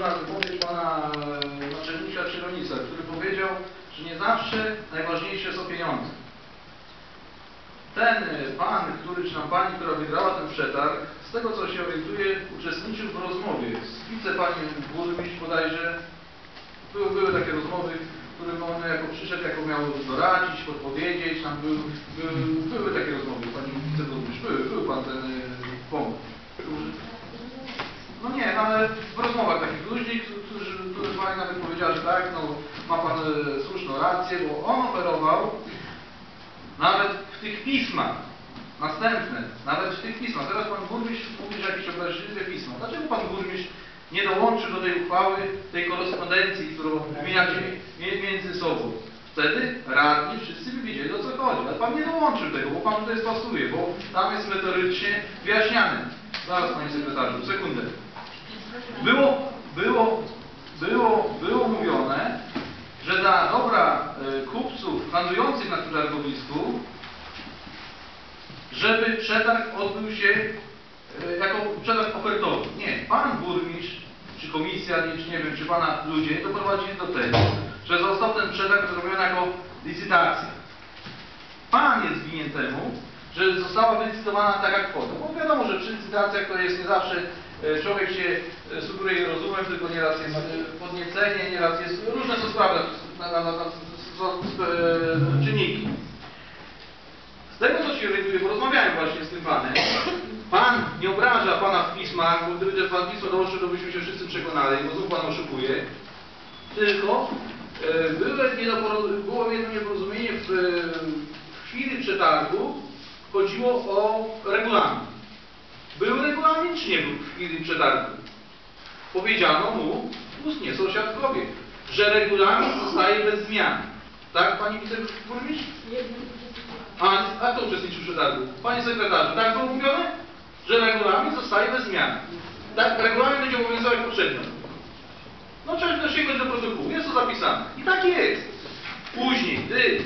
na wypowiedź pana e, naczelnika Czyronica, który powiedział, że nie zawsze najważniejsze są pieniądze. Ten e, pan, który, czy tam pani, która wygrała ten przetarg, z tego co się orientuję, uczestniczył w rozmowie z wice pani burmistrz bodajże. Były, były takie rozmowy, w którym on jako przyszedł, jako miał doradzić, podpowiedzieć, tam był, były, były takie rozmowy, pani wiceburmistrz, były, był pan ten e, pomysł. No nie, no ale w rozmowach takich ludzi, którzy, którzy pani nawet powiedziała, że tak, no ma pan e, słuszną rację, bo on operował nawet w tych pismach. Następne, nawet w tych pismach. Teraz pan burmistrz mówi, że jakieś obraźliwe pismo. Dlaczego pan burmistrz nie dołączy do tej uchwały, tej korespondencji, którą wymieniacie mi- między sobą? Wtedy radni wszyscy by wiedzieli o co chodzi. Ale pan nie dołączył tego, bo panu to jest pasuje, bo tam jest metodycznie wyjaśniane. Zaraz panie sekretarzu, sekundę. Było, było, było, było mówione, że dla dobra e, kupców handlujących na tym targowisku, żeby przetarg odbył się e, jako przetarg ofertowy. Nie, pan burmistrz, czy komisja, czy nie wiem, czy pana ludzie doprowadzili do tego, że został ten przetarg zrobiony jako licytacja. Pan jest winien temu, że została wylicytowana taka kwota. Bo wiadomo, że przy licytacjach to jest nie zawsze e, człowiek się e, sugeruje rozumem, tylko nieraz jest e, podniecenie, nieraz jest różne są sprawy, na, na, na, czynniki. Z tego co się orientuję, bo rozmawiałem właśnie z tym panem, pan nie obraża pana w pismach, bo gdyby też pan pismo dołożył, to byśmy się wszyscy przekonali, bo znów pan oszukuje. Tylko niedoporo- było jedno nieporozumienie w, w chwili przetargu, chodziło o regulamin. Był regulamin czy nie był w chwili przetargu? Powiedziano mu ustnie sąsiadkowie, że regulamin zostaje bez zmian. Tak, pani wiceburmistrz? A, a kto uczestniczył w przetargu? Panie sekretarzu, tak było mówione? Że regulamin zostaje bez zmian. Tak, regulamin będzie obowiązywać poprzednio. No trzeba też sięgnąć do protokołu, jest to zapisane. I tak jest. Później, gdy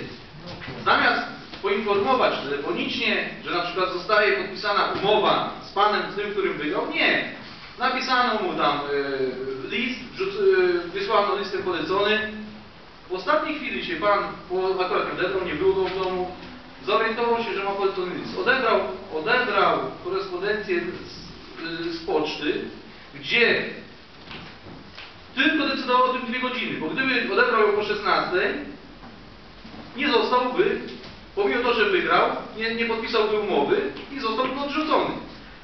zamiast poinformować telefonicznie, że na przykład zostaje podpisana umowa z panem, z tym, którym wygrał, nie. Napisano mu tam e, list, wrzuc, e, wysłano listem polecony. W ostatniej chwili się pan, bo akurat odebrał, nie było go w domu, zorientował się, że ma polecony list. Odebrał, odebrał korespondencję z, z poczty, gdzie tylko decydował o tym dwie godziny, bo gdyby odebrał ją po 16, nie zostałby, pomimo to, że wygrał, nie, nie podpisałby umowy i zostałby odrzucony.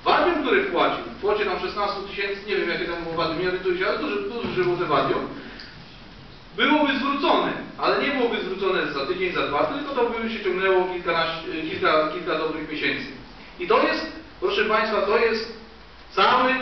Wadium, który wpłacił, w kwocie tam 16 tysięcy, nie wiem jakie tam było wadium, nie orientuję ale duży, duży było te wadium, byłoby zwrócone, ale nie byłoby zwrócone za tydzień, za dwa, tylko to by się ciągnęło kilka, kilka dobrych miesięcy. I to jest, proszę Państwa, to jest cały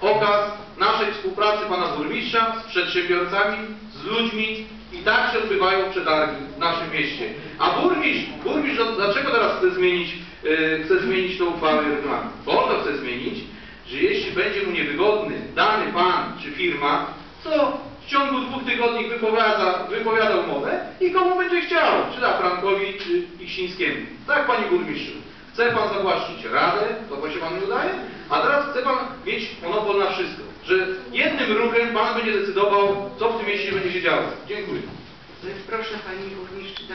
okaz naszej współpracy Pana Burmistrza z przedsiębiorcami, z ludźmi i tak się odbywają przetargi w naszym mieście. A burmistrz, burmistrz dlaczego teraz chce zmienić, e, chce zmienić tą uchwałę regulaminu? Bo to chce zmienić, że jeśli będzie mu niewygodny dany pan czy firma, to w ciągu dwóch tygodni wypowiada, wypowiada umowę i komu będzie chciał, czy da Frankowi, czy Iksińskiemu. Tak, Panie Burmistrzu. Chce Pan zawłaszczyć Radę, to się Panu nie udaje, a teraz chce Pan mieć monopol na wszystko. Że jednym ruchem Pan będzie decydował, co w tym mieście będzie się działo. Dziękuję. Proszę Pani Burmistrz,